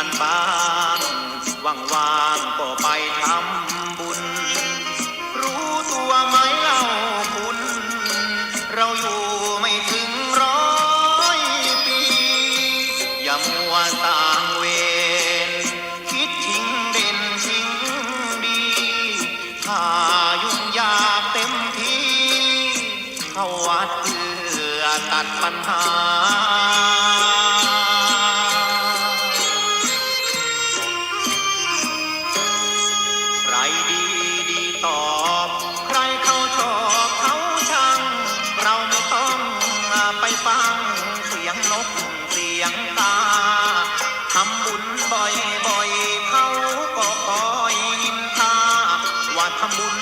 ันบ้างว่างๆก็ไปทำบุญ รู้ตัวไหมเล่าคุณ เราอยู่ไม่ถึงร้อยปี อย่ามัวต่างเวรคิดทิ้งเด่นทิ้งดีถ้า ยงตาทำบุญบ่อยบ่อยเขาก็คอยนินทาว่าทำบุญ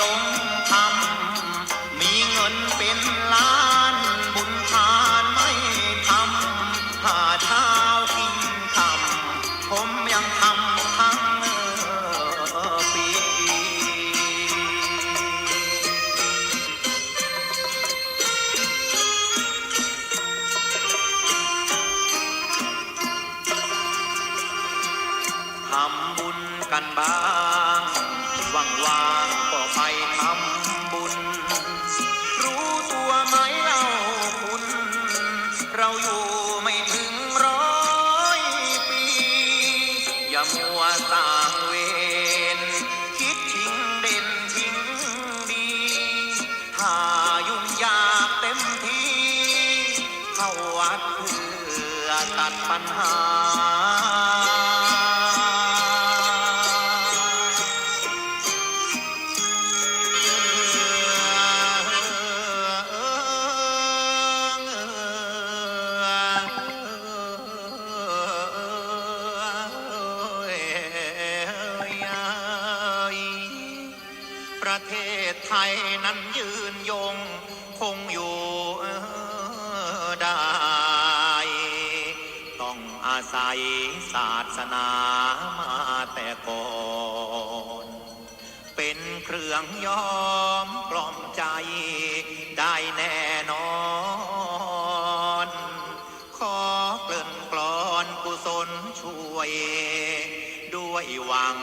ลงทำมีเงินเป็นล้านบุญทานไม่ทำหาเช้ากินทำผมยังทำทั้งปี ทำบุญกันบางว่าง ตัดปัญหา ประเทศไทยนั้นยืนยงคงอยู่ อาศัยศาสนามาแต่ก่อน เป็นเครื่องยอมกล่อมใจได้แน่นอน ขอเกลื่อนกลอนกุศลช่วย ด้วยหวัง